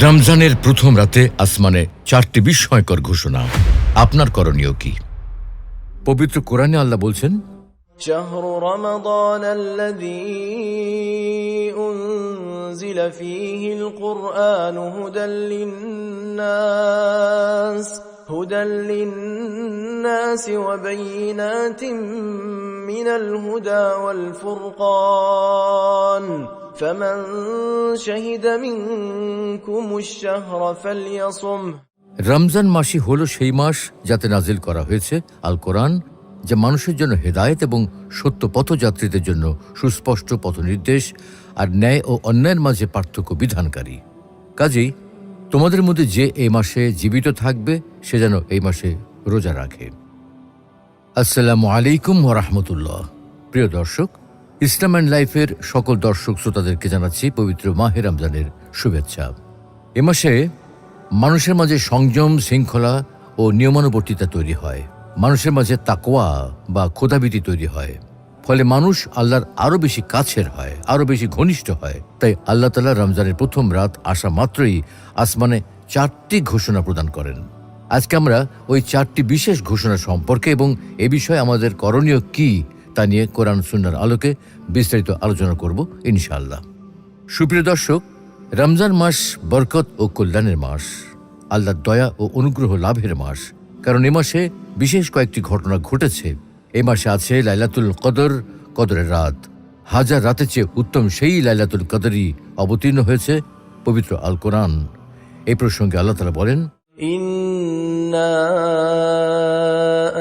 রমজানের প্রথম রাতে আসমানে চারটি বিস্ময়কর ঘোষণা আপনার করণীয় কি পবিত্র কোরআনে আল্লাহ বলছেন شهر رمضان الذي أنزل فيه القرآن هدى للناس هدى للناس وبينات من الهدى والفرقان فمن شهد منكم الشهر فليصمه রমজান মাসই হল সেই মাস যাতে নাজিল করা হয়েছে আল কোরআন যা মানুষের জন্য হেদায়েত এবং সত্য পথযাত্রীদের জন্য সুস্পষ্ট পথনির্দেশ আর ন্যায় ও অন্যায়ের মাঝে পার্থক্য বিধানকারী কাজেই তোমাদের মধ্যে যে এই মাসে জীবিত থাকবে, সে যেন এই মাসে রোজা রাখে। আসসালামু আলাইকুম রহমতুল্লাহ। প্রিয় দর্শক, ইসলাম অ্যান্ড লাইফের সকল দর্শক শ্রোতাদেরকে জানাচ্ছি পবিত্র মাহে রমজানের শুভেচ্ছা। এ মাসে মানুষের মাঝে সংযম, শৃঙ্খলা ও নিয়মানুবর্তিতা তৈরি হয়। মানুষের মাঝে তাকোয়া বা খোদাবিতি তৈরি হয়। ফলে মানুষ আল্লাহর আরও বেশি কাছের হয়, আরও বেশি ঘনিষ্ঠ হয়। তাই আল্লাহ তালা রমজানের প্রথম রাত আসা মাত্রই আসমানে চারটি ঘোষণা প্রদান করেন। আজকে আমরা ওই চারটি বিশেষ ঘোষণা সম্পর্কে এবং এ বিষয়ে আমাদের করণীয় কি তা নিয়ে কোরআন সুন্নার আলোকে বিস্তারিত আলোচনা করব ইনশাআল্লাহ। সুপ্রিয় দর্শক, রমজান মাস বরকত ও কল্যাণের মাস, আল্লাহর দয়া ও অনুগ্রহ লাভের মাস। কারণ এ মাসে বিশেষ কয়েকটি ঘটনা ঘটেছে। এ মাসে আছে লাইলাতুল কদর কদরের রাত হাজার রাতের চেয়ে উত্তম সেই লাইলাতুল কদরই অবতীর্ণ হয়েছে পবিত্র আল কোরআন এই প্রসঙ্গে আল্লাহ তালা বলেন إنا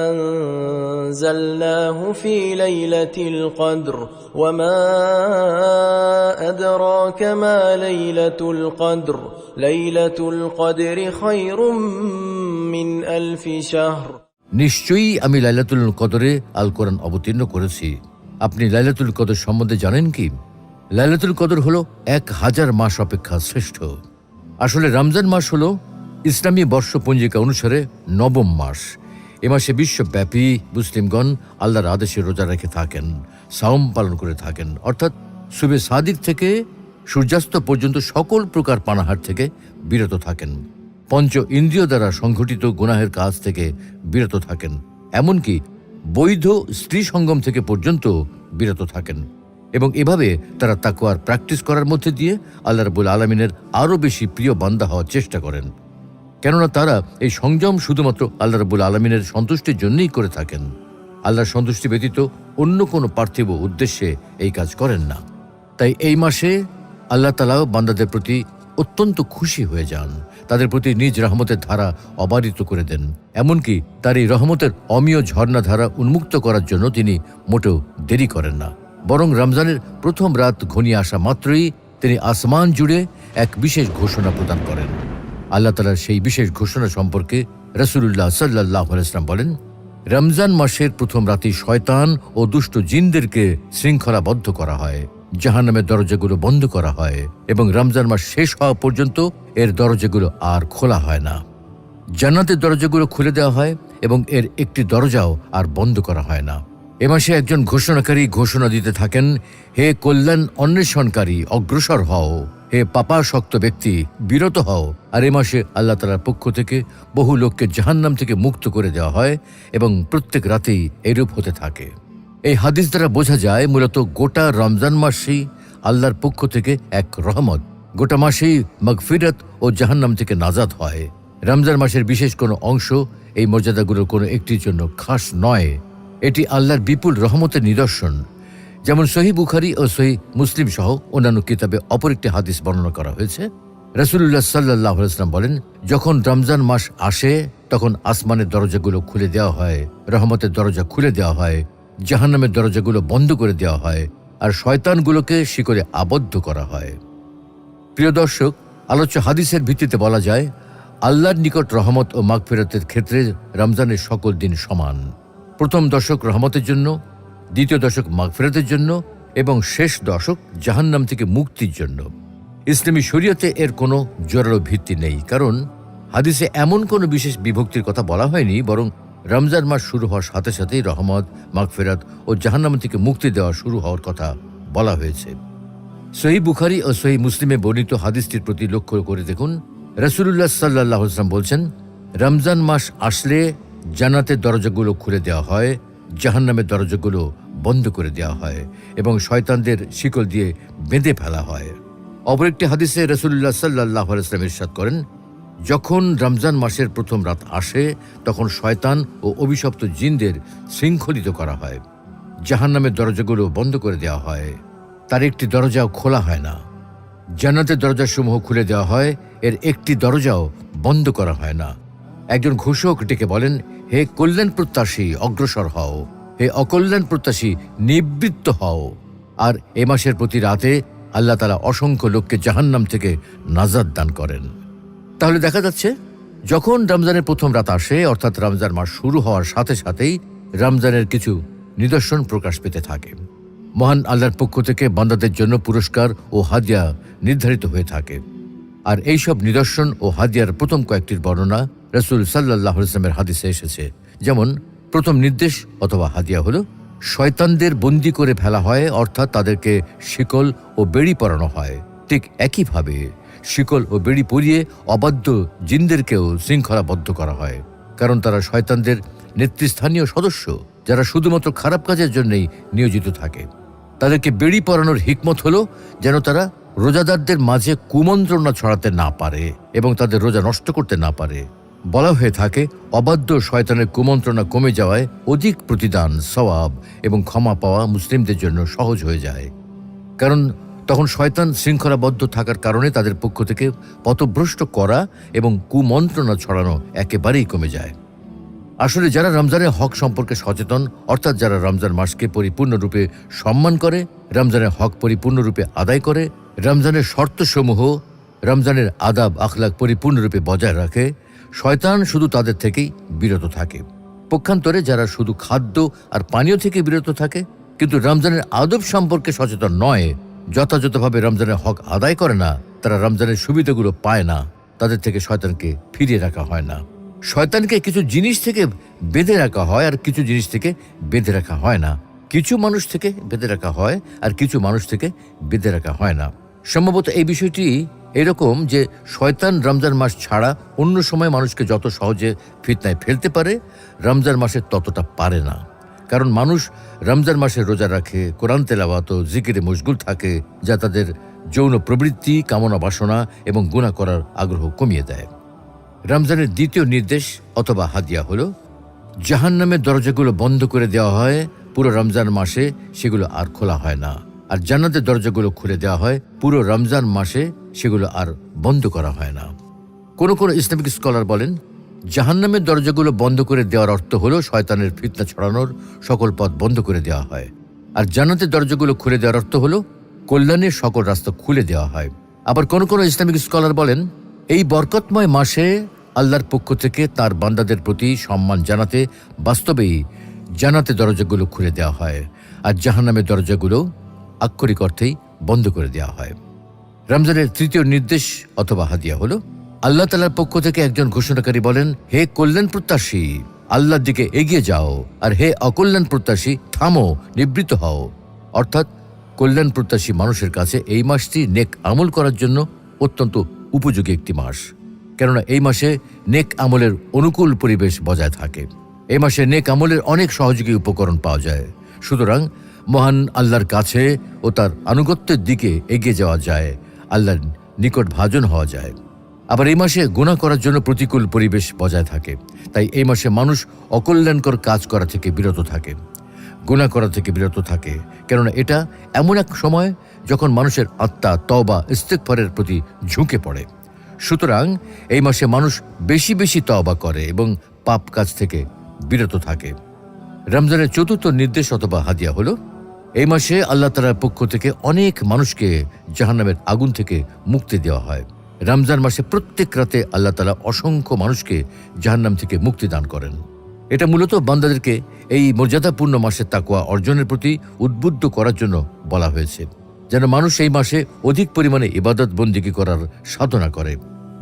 أنزلناه في ليلة القدر وما أدراك ما ليلة القدر ليلة القدر خير من ألف شهر নিশ্চয়ই আমি লাইলাতুল কদরে আল কোরআন অবতীর্ণ করেছি। আপনি লাইলাতুল কদর সম্বন্ধে জানেন কি? লাইলাতুল কদর হলো এক হাজার মাস অপেক্ষা শ্রেষ্ঠ। আসলে রমজান মাস হলো ইসলামী বর্ষ পঞ্জিকা অনুসারে নবম মাস। এ মাসে বিশ্বব্যাপী মুসলিমগণ আল্লাহর আদেশে রোজা রেখে থাকেন, সাওম পালন করে থাকেন। অর্থাৎ সুবে সাদিক থেকে সূর্যাস্ত পর্যন্ত সকল প্রকার পানাহার থেকে বিরত থাকেন। পঞ্চ ইন্দ্রিয় দ্বারা সংঘটিত গুনাহের কাজ থেকে বিরত থাকেন, এমনকি বৈধ স্ত্রী সঙ্গম থেকে পর্যন্ত বিরত থাকেন এবং এভাবে তারা তাকুয়ার প্র্যাকটিস করার মধ্যে দিয়ে আল্লাহ রবুল আলমিনের আরও বেশি প্রিয় বান্দা হওয়ার চেষ্টা করেন। কেননা তারা এই সংযম শুধুমাত্র আল্লাহ রবুল আলমিনের সন্তুষ্টির জন্যই করে থাকেন। আল্লাহর সন্তুষ্টি ব্যতীত অন্য কোনো পার্থিব উদ্দেশ্যে এই কাজ করেন না। তাই এই মাসে আল্লাহ তালাও বান্দাদের প্রতি অত্যন্ত খুশি হয়ে যান। তাদের প্রতি নিজ রহমতের ধারা অবারিত করে দেন। এমনকি তার এই রহমতের অমীয় ঝর্ণা ধারা উন্মুক্ত করার জন্য তিনি মোটেও দেরি করেন না। বরং রমজানের প্রথম রাত ঘনিয়ে আসা মাত্রই তিনি আসমান জুড়ে এক বিশেষ ঘোষণা প্রদান করেন। আল্লাহ তালার সেই বিশেষ ঘোষণা সম্পর্কে রসুল্লাহ সাল্লাহ আলাইসলাম বলেন, রমজান মাসের প্রথম রাতে শয়তান ও দুষ্ট জিনদেরকে শৃঙ্খলাবদ্ধ করা হয়। জাহান্নামের দরজাগুলো বন্ধ করা হয় এবং রমজান মাস শেষ হওয়া পর্যন্ত এর দরজাগুলো আর খোলা হয় না। জান্নাতের দরজাগুলো খুলে দেওয়া হয় এবং এর একটি দরজাও আর বন্ধ করা হয় না। এ মাসে একজন ঘোষণাকারী ঘোষণা দিতে থাকেন, হে কল্যাণ অন্বেষণকারী, অগ্রসর হও। হে পাপাসক্ত ব্যক্তি, বিরত হও। আর এ মাসে আল্লাহ তালার পক্ষ থেকে বহু লোককে জাহান্নাম থেকে মুক্ত করে দেওয়া হয় এবং প্রত্যেক রাতেই এরূপ হতে থাকে। এই হাদিস দ্বারা বোঝা যায় মূলত গোটা রমজান মাসেই আল্লাহর পক্ষ থেকে এক রহমত। গোটা মাসেই মগফিরত ও জাহান্নাম থেকে নাজাদ হয়। রমজান মাসের বিশেষ কোনো অংশ এই মর্যাদাগুলোর কোনো একটির জন্য খাস নয়। এটি আল্লাহর বিপুল রহমতের নিদর্শন। যেমন সহি বুখারি ও সহি মুসলিম সহ অন্যান্য কিতাবে অপর একটি হাদিস বর্ণনা করা হয়েছে। রসুল্লাহ সাল্লাহ ইসলাম বলেন, যখন রমজান মাস আসে, তখন আসমানের দরজাগুলো খুলে দেওয়া হয়, রহমতের দরজা খুলে দেওয়া হয়। জাহান্নামের দরজাগুলো বন্ধ করে দেওয়া হয় আর শয়তানগুলোকে শিকরে আবদ্ধ করা হয়। প্রিয় দর্শক, আলোচ্য হাদিসের ভিত্তিতে বলা যায়, আল্লাহর নিকট রহমত ও মাগফিরতের ক্ষেত্রে রমজানের সকল দিন সমান। প্রথম দশক রহমতের জন্য, দ্বিতীয় দশক মাগফিরতের জন্য এবং শেষ দশক জাহান্নাম থেকে মুক্তির জন্য। ইসলামী শরীয়তে এর কোনো জোরালো ভিত্তি নেই, কারণ হাদিসে এমন কোনো বিশেষ বিভক্তির কথা বলা হয়নি, বরং রমজান মাস শুরু হওয়ার সাথে সাথেই রহমত, মাগফেরাত ও জাহান্নাম থেকে মুক্তি দেওয়া শুরু হওয়ার কথা বলা হয়েছে। সহি বুখারি ও সহি মুসলিমে বর্ণিত হাদিসটির প্রতি লক্ষ্য করে দেখুন। রসুল্লাহ সাল্লাহ ইসলাম বলছেন, রমজান মাস আসলে জান্নাতের দরজাগুলো খুলে দেওয়া হয়, জাহান্নামের দরজাগুলো বন্ধ করে দেওয়া হয় এবং শয়তানদের শিকল দিয়ে বেঁধে ফেলা হয়। অপর একটি হাদিসে রসুল্লাহ সাল্লাহ ইসলাম ইরশাদ করেন যখন রমজান মাসের প্রথম রাত আসে, তখন শয়তান ও অভিশপ্ত জিনদের শৃঙ্খলিত করা হয়। জাহান্নামের দরজাগুলো বন্ধ করে দেওয়া হয়। তার একটি দরজাও খোলা হয় না। জান্নাতের দরজাসমূহ খুলে দেওয়া হয়, এর একটি দরজাও বন্ধ করা হয় না। একজন ঘোষক ডেকে বলেন, হে কল্যাণ প্রত্যাশী, অগ্রসর হও। হে অকল্যাণ প্রত্যাশী, নিবৃত্ত হও। আর এ মাসের প্রতি রাতে আল্লাহ তালা অসংখ্য লোককে জাহান্নাম থেকে নাজাদ দান করেন। তাহলে দেখা যাচ্ছে, যখন রমজানের প্রথম রাত আসে, অর্থাৎ রমজান মাস শুরু হওয়ার সাথে সাথেই রমজানের কিছু নিদর্শন প্রকাশ পেতে থাকে। মহান আল্লাহর পক্ষ থেকে বান্দাদের জন্য পুরস্কার ও হাদিয়া নির্ধারিত হয়ে থাকে। আর এইসব নিদর্শন ও হাদিয়ার প্রথম কয়েকটির বর্ণনা রসুল সাল্লাহ ইসলামের হাদিসে এসেছে। যেমন, প্রথম নির্দেশ অথবা হাদিয়া হল, শয়তানদের বন্দি করে ফেলা হয়, অর্থাৎ তাদেরকে শিকল ও বেড়ি পরানো হয়। ঠিক একইভাবে শিকল ও বেড়ি পরিয়ে অবাধ্য জিনদেরকেও শৃঙ্খলাবদ্ধ করা হয়। কারণ তারা শয়তানদের নেতৃস্থানীয় সদস্য, যারা শুধুমাত্র খারাপ কাজের জন্যই নিয়োজিত থাকে। তাদেরকে বেড়ি পরানোর হিকমত হলো যেন তারা রোজাদারদের মাঝে কুমন্ত্রণা ছড়াতে না পারে এবং তাদের রোজা নষ্ট করতে না পারে। বলা হয়ে থাকে, অবাধ্য শয়তানের কুমন্ত্রণা কমে যাওয়ায় অধিক প্রতিদান, সওয়াব এবং ক্ষমা পাওয়া মুসলিমদের জন্য সহজ হয়ে যায়। কারণ তখন শয়তান শৃঙ্খলাবদ্ধ থাকার কারণে তাদের পক্ষ থেকে পথভ্রষ্ট করা এবং কুমন্ত্রণা ছড়ানো একেবারেই কমে যায়। আসলে যারা রমজানের হক সম্পর্কে সচেতন, অর্থাৎ যারা রমজান মাসকে পরিপূর্ণরূপে সম্মান করে, রমজানের হক পরিপূর্ণরূপে আদায় করে, রমজানের শর্তসমূহ, রমজানের আদাব আখলাক পরিপূর্ণরূপে বজায় রাখে, শয়তান শুধু তাদের থেকেই বিরত থাকে। পক্ষান্তরে যারা শুধু খাদ্য আর পানীয় থেকে বিরত থাকে, কিন্তু রমজানের আদব সম্পর্কে সচেতন নয় যথাযথভাবে রমজানের হক আদায় করে না, তারা রমজানের সুবিধাগুলো পায় না। তাদের থেকে শয়তানকে ফিরিয়ে রাখা হয় না। শয়তানকে কিছু জিনিস থেকে বেঁধে রাখা হয় আর কিছু জিনিস থেকে বেঁধে রাখা হয় না। কিছু মানুষ থেকে বেঁধে রাখা হয় আর কিছু মানুষ থেকে বেঁধে রাখা হয় না। সম্ভবত এই বিষয়টি এরকম যে শয়তান রমজান মাস ছাড়া অন্য সময় মানুষকে যত সহজে ফিতনায় ফেলতে পারে, রমজান মাসে ততটা পারে না। কারণ মানুষ রমজান মাসে রোজা রাখে, কোরআন তেলাওয়াত ও জিকিরে মশগুল থাকে, যা তাদের যৌন প্রবৃত্তি, কামনা বাসনা এবং গুণা করার আগ্রহ কমিয়ে দেয়। রমজানের দ্বিতীয় নির্দেশ অথবা হাদিয়া হলো, জাহান্নামের দরজাগুলো বন্ধ করে দেওয়া হয়, পুরো রমজান মাসে সেগুলো আর খোলা হয় না। আর জান্নাতের দরজাগুলো খুলে দেওয়া হয়, পুরো রমজান মাসে সেগুলো আর বন্ধ করা হয় না। কোন কোন ইসলামিক স্কলার বলেন জাহান্নামের দরজাগুলো বন্ধ করে দেওয়ার অর্থ হলো শয়তানের ফিতনা ছড়ানোর সকল পথ বন্ধ করে দেওয়া হয়। আর জান্নাতের দরজাগুলো খুলে দেওয়ার অর্থ হলো কল্যাণের সকল রাস্তা খুলে দেওয়া হয়। আবার কোন কোন ইসলামিক স্কলার বলেন, এই বরকতময় মাসে আল্লাহর পক্ষ থেকে তার বান্দাদের প্রতি সম্মান জানাতে বাস্তবেই জানাতে দরজাগুলো খুলে দেওয়া হয় আর জাহান্নামের দরজাগুলো আক্ষরিক অর্থেই বন্ধ করে দেওয়া হয়। রমজানের তৃতীয় নির্দেশ অথবা হাদিয়া হলো আল্লাহ তালার পক্ষ থেকে একজন ঘোষণাকারী বলেন, হে কল্যাণ প্রত্যাশী, আল্লাহর দিকে এগিয়ে যাও, আর হে অকল্যাণ প্রত্যাশী, থামো, নিবৃত হও। অর্থাৎ, কল্যাণ প্রত্যাশী মানুষের কাছে এই মাসটি নেক আমল করার জন্য অত্যন্ত উপযোগী একটি মাস। কেননা, এই মাসে নেক আমলের অনুকূল পরিবেশ বজায় থাকে। এই মাসে নেক আমলের অনেক সহযোগী উপকরণ পাওয়া যায়। সুতরাং, মহান আল্লাহর কাছে ও তার আনুগত্যের দিকে এগিয়ে যাওয়া যায়। আল্লাহর নিকট ভাজন হওয়া যায়। আবার এই মাসে গুণা করার জন্য প্রতিকূল পরিবেশ বজায় থাকে। তাই এই মাসে মানুষ অকল্যাণকর কাজ করা থেকে বিরত থাকে। গুণা করা থেকে বিরত থাকে। কেননা এটা এমন এক সময় যখন মানুষের আত্মা তবা ইস্তেকফারের প্রতি ঝুঁকে পড়ে। সুতরাং এই মাসে মানুষ বেশি বেশি তওবা করে এবং পাপ কাজ থেকে বিরত থাকে। রমজানের চতুর্থ নির্দেশ অথবা হাদিয়া হলো, এই মাসে আল্লাহ তালার পক্ষ থেকে অনেক মানুষকে জাহান্নামের আগুন থেকে মুক্তি দেওয়া হয়। রমজান মাসে প্রত্যেক রাতে আল্লাহ তালা অসংখ্য মানুষকে জাহান্নাম থেকে মুক্তি দান করেন। এটা মূলত বান্দাদেরকে এই মর্যাদাপূর্ণ মাসের তাকুয়া অর্জনের প্রতি উদ্বুদ্ধ করার জন্য বলা হয়েছে, যেন মানুষ এই মাসে অধিক পরিমাণে ইবাদত বন্দিগি করার সাধনা করে,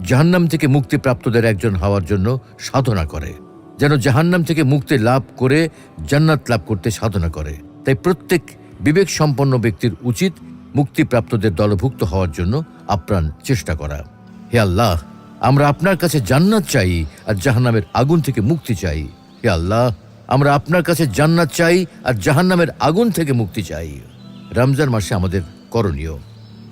জাহান্নাম থেকে মুক্তি প্রাপ্তদের একজন হওয়ার জন্য সাধনা করে, যেন জাহান্নাম থেকে মুক্তি লাভ করে জান্নাত লাভ করতে সাধনা করে। তাই প্রত্যেক বিবেক সম্পন্ন ব্যক্তির উচিত মুক্তিপ্রাপ্তদের দলভুক্ত হওয়ার জন্য আপ্রাণ চেষ্টা করা। হে আল্লাহ, আমরা আপনার কাছে জান্নাত চাই আর জাহান্নামের আগুন থেকে মুক্তি চাই। হে আল্লাহ, আমরা আপনার কাছে জান্নাত চাই আর জাহান্নামের আগুন থেকে মুক্তি চাই। রমজান মাসে আমাদের করণীয়।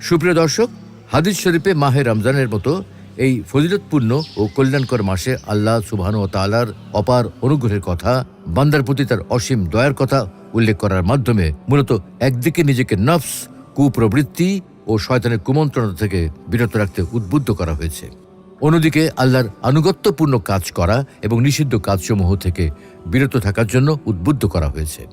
সুপ্রিয় দর্শক, হাদিস শরীফে মাহে রমজানের মতো এই ফজিলতপূর্ণ ও কল্যাণকর মাসে আল্লাহ সুবহান ও তালার অপার অনুগ্রহের কথা, বান্দার প্রতি তার অসীম দয়ার কথা উল্লেখ করার মাধ্যমে মূলত একদিকে নিজেকে নফস, কুপ্রবৃত্তি ও শয়তানের কুমন্ত্রণা থেকে বিরত রাখতে উদ্বুদ্ধ করা হয়েছে। অন্যদিকে আল্লাহর আনুগত্যপূর্ণ কাজ করা এবং নিষিদ্ধ কাজসমূহ থেকে বিরত থাকার জন্য উদ্বুদ্ধ করা হয়েছে।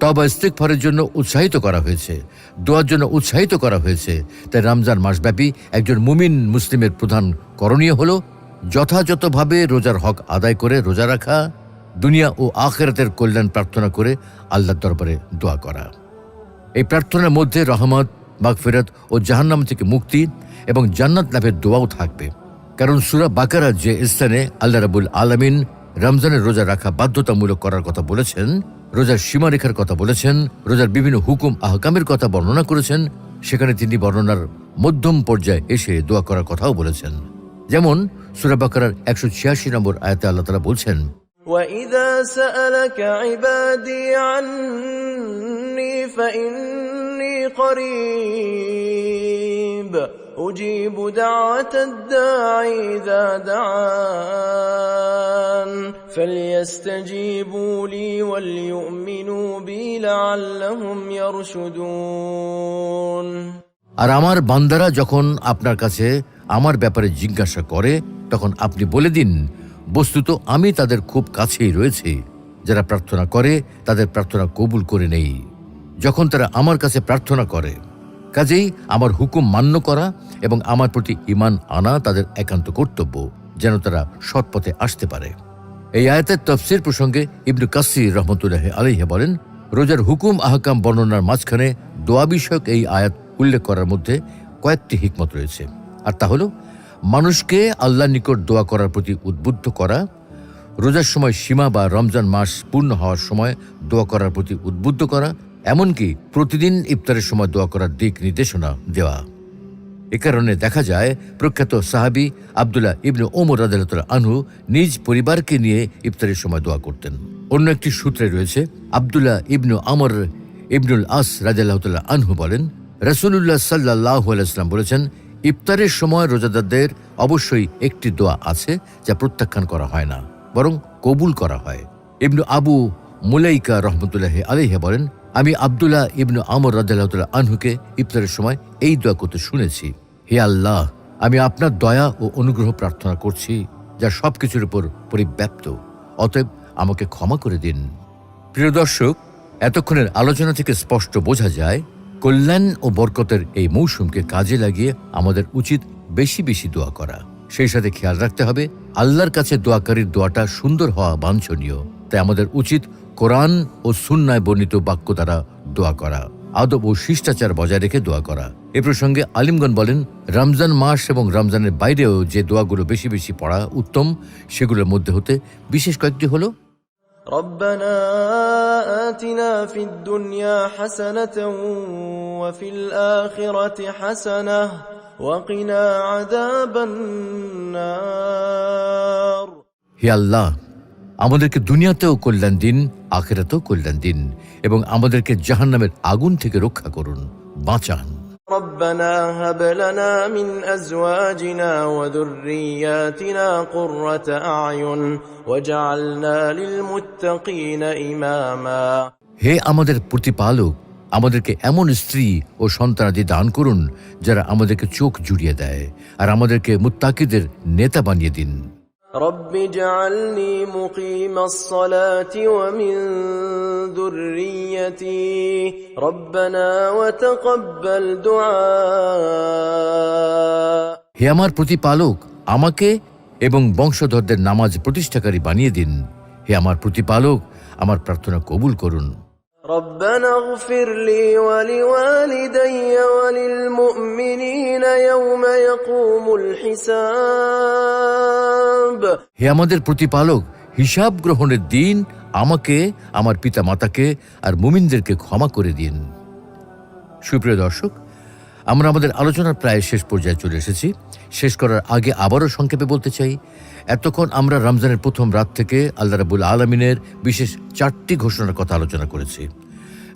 তবা ইস্তেকফারের জন্য উৎসাহিত করা হয়েছে। দোয়ার জন্য উৎসাহিত করা হয়েছে। তাই রমজান মাসব্যাপী একজন মুমিন মুসলিমের প্রধান করণীয় হল যথাযথভাবে রোজার হক আদায় করে রোজা রাখা, দুনিয়া ও আখেরাতের কল্যাণ প্রার্থনা করে আল্লাহর দরবারে দোয়া করা। এই প্রার্থনার মধ্যে রহমত মাগফিরাত ও জাহান্নাম থেকে মুক্তি এবং জান্নাত লাভের দোয়াও থাকবে। কারণ সুরা বাকারা যে স্থানে আল্লাহ রাবুল আলমিন রমজানের রোজা রাখা বাধ্যতামূলক করার কথা বলেছেন, রোজার সীমারেখার কথা বলেছেন, রোজার বিভিন্ন হুকুম, আহকামের কথা বর্ণনা করেছেন, সেখানে তিনি বর্ণনার মধ্যম পর্যায়ে এসে দোয়া করার কথাও বলেছেন। যেমন সুরা বাকারার একশো ছিয়াশি নম্বর আয়াতে আল্লাহ তালা বলছেন وإذا سألك عبادي عني فإني قريب أجيب دعوة الداعي إذا دعان فليستجيبوا لي وليؤمنوا بي لعلهم يرشدون আর আমার বান্দারা যখন আপনার কাছে আমার ব্যাপারে জিজ্ঞাসা করে তখন আপনি বলে দিন বস্তুত আমি তাদের খুব কাছেই রয়েছি। যারা প্রার্থনা করে, তাদের প্রার্থনা কবুল করে নেই। যখন তারা আমার কাছে প্রার্থনা করে, কাজেই আমার হুকুম মান্য করা এবং আমার প্রতি ইমান আনা তাদের একান্ত কর্তব্য, যেন তারা সৎপথে আসতে পারে। এই আয়াতের তফসির প্রসঙ্গে ইবনু কাসির রহমতুল্লাহ আলহে বলেন, রোজার হুকুম, আহকাম বর্ণনার মাঝখানে দোয়া বিষয়ক এই আয়াত উল্লেখ করার মধ্যে কয়েকটি হিকমত রয়েছে। আর তা হলো মানুষকে আল্লাহর নিকট দোয়া করার প্রতি উদ্বুদ্ধ করা, রোজার সময় সীমা বা রমজান মাস পূর্ণ হওয়ার সময় দোয়া করার প্রতি উদ্বুদ্ধ করা, এমনকি প্রতিদিন ইফতারের সময় দোয়া করার দিক নির্দেশনা দেওয়া। এ কারণে দেখা যায়, প্রখ্যাত সাহাবি আবদুল্লাহ ইবনু ওমর রাদিয়াল্লাহু আনহু নিজ পরিবারকে নিয়ে ইফতারের সময় দোয়া করতেন। অন্য একটি সূত্রে রয়েছে, আবদুল্লাহ ইবনু আমর ইবনুল আস রাজিয়াল্লাহ আনহু বলেন রসুল্লাহ সাল্লাহ আলাইসলাম বলেছেন ইফতারের সময় রোজাদারদের অবশ্যই একটি দোয়া আছে যা প্রত্যাখ্যান করা হয় না, বরং কবুল করা হয়। ইবনু আবু মুলাইকা রহমতুল্লাহ আলহে বলেন, আমি আবদুল্লাহ ইবনু আমর রাদিয়াল্লাহু আনহুকে ইফতারের সময় এই দোয়া করতে শুনেছি। হে আল্লাহ, আমি আপনার দয়া ও অনুগ্রহ প্রার্থনা করছি, যা সব কিছুর উপর পরিব্যাপ্ত। অতএব আমাকে ক্ষমা করে দিন। প্রিয় দর্শক, এতক্ষণের আলোচনা থেকে স্পষ্ট বোঝা যায় কল্যাণ ও বরকতের এই মৌসুমকে কাজে লাগিয়ে আমাদের উচিত বেশি বেশি দোয়া করা সেই সাথে খেয়াল রাখতে হবে আল্লাহর কাছে দোয়াকারীর দোয়াটা সুন্দর হওয়া বাঞ্ছনীয় তাই আমাদের উচিত কোরআন ও সুন্নায় বর্ণিত বাক্য দ্বারা দোয়া করা আদব ও শিষ্টাচার বজায় রেখে দোয়া করা এ প্রসঙ্গে আলিমগণ বলেন রমজান মাস এবং রমজানের বাইরেও যে দোয়াগুলো বেশি বেশি পড়া উত্তম সেগুলোর মধ্যে হতে বিশেষ কয়েকটি হলো ربنا آتنا في الدنيا حسنة وفي الآخرة حسنة وقنا عذاب النار হে আল্লাহ আমাদেরকে দুনিয়াতেও কল্যাণ দিন আখেরাতেও কল্যাণ দিন এবং আমাদেরকে জাহান্নামের আগুন থেকে রক্ষা করুন বাঁচান ربنا هب لنا من أزواجنا وذرياتنا قرة أعين وجعلنا للمتقين إماما হে আমাদের প্রতিপালক আমাদেরকে এমন স্ত্রী ও সন্তানাদি দান করুন যারা আমাদেরকে চোখ জুড়িয়ে দেয় আর আমাদেরকে মুত্তাকিদের নেতা বানিয়ে দিন رب اجعلني مقيم الصلاة ومن ذريتي ربنا وتقبل دعاء হে আমার প্রতিপালক আমাকে এবং বংশধরদের নামাজ প্রতিষ্ঠাকারী বানিয়ে দিন হে আমার প্রতিপালক আমার প্রার্থনা কবুল করুন ربنا اغفر لي ولوالدي وللمؤمنين يوم يقوم الحساب হে আমাদের প্রতিপালক হিসাব গ্রহণের দিন আমাকে আমার পিতা মাতাকে আর মুমিনদেরকে ক্ষমা করে দিন সুপ্রিয় দর্শক আমরা আমাদের আলোচনার প্রায় শেষ পর্যায়ে চলে এসেছি। শেষ করার আগে আবারও সংক্ষেপে বলতে চাই, এতক্ষণ আমরা রমজানের প্রথম রাত থেকে আল্লাহ রাবুল আলমিনের বিশেষ চারটি ঘোষণার কথা আলোচনা করেছি।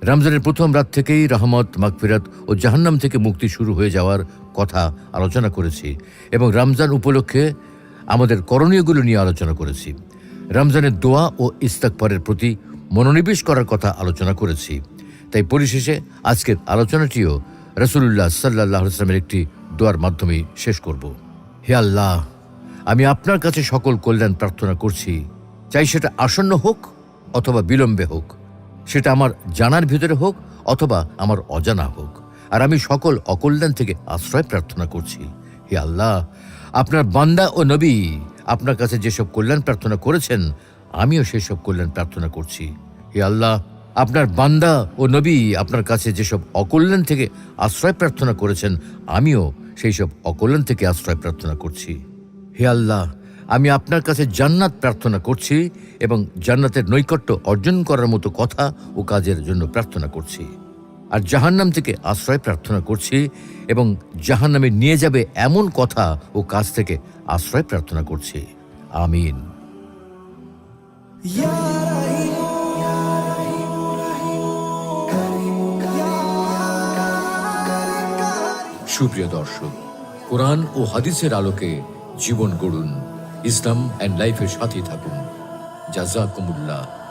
রমজানের প্রথম রাত থেকেই রহমত, মাগফিরাত ও জাহান্নাম থেকে মুক্তি শুরু হয়ে যাওয়ার কথা আলোচনা করেছি এবং রমজান উপলক্ষে আমাদের করণীয়গুলো নিয়ে আলোচনা করেছি। রমজানের দোয়া ও ইস্তাকপরের প্রতি মনোনিবেশ করার কথা আলোচনা করেছি। তাই পরিশেষে আজকের আলোচনাটিও রসুল্লাহ সাল্লাহ ইসলামের একটি দোয়ার মাধ্যমে শেষ করব। হে আল্লাহ, আমি আপনার কাছে সকল কল্যাণ প্রার্থনা করছি। চাই সেটা আসন্ন হোক অথবা বিলম্বে হোক। সেটা আমার জানার ভিতরে হোক অথবা আমার অজানা হোক। আর আমি সকল অকল্যাণ থেকে আশ্রয় প্রার্থনা করছি। হে আল্লাহ, আপনার বান্দা ও নবী আপনার কাছে যেসব কল্যাণ প্রার্থনা করেছেন, আমিও সেসব কল্যাণ প্রার্থনা করছি। হে আল্লাহ আপনার বান্দা ও নবী আপনার কাছে যেসব অকল্যাণ থেকে আশ্রয় প্রার্থনা করেছেন, আমিও সেই সব অকল্যাণ থেকে আশ্রয় প্রার্থনা করছি। হে আল্লাহ, আমি আপনার কাছে জান্নাত প্রার্থনা করছি এবং জান্নাতের নৈকট্য অর্জন করার মতো কথা ও কাজের জন্য প্রার্থনা করছি। আর জাহান্নাম থেকে আশ্রয় প্রার্থনা করছি এবং জাহান্নামে নিয়ে যাবে এমন কথা ও কাজ থেকে আশ্রয় প্রার্থনা করছি। আমিন। সুপ্রিয় দর্শক কোরআন ও হাদিসের আলোকে জীবন গড়ুন ইসলাম অ্যান্ড লাইফের সাথে থাকুন। জাজাকুমুল্লাহ।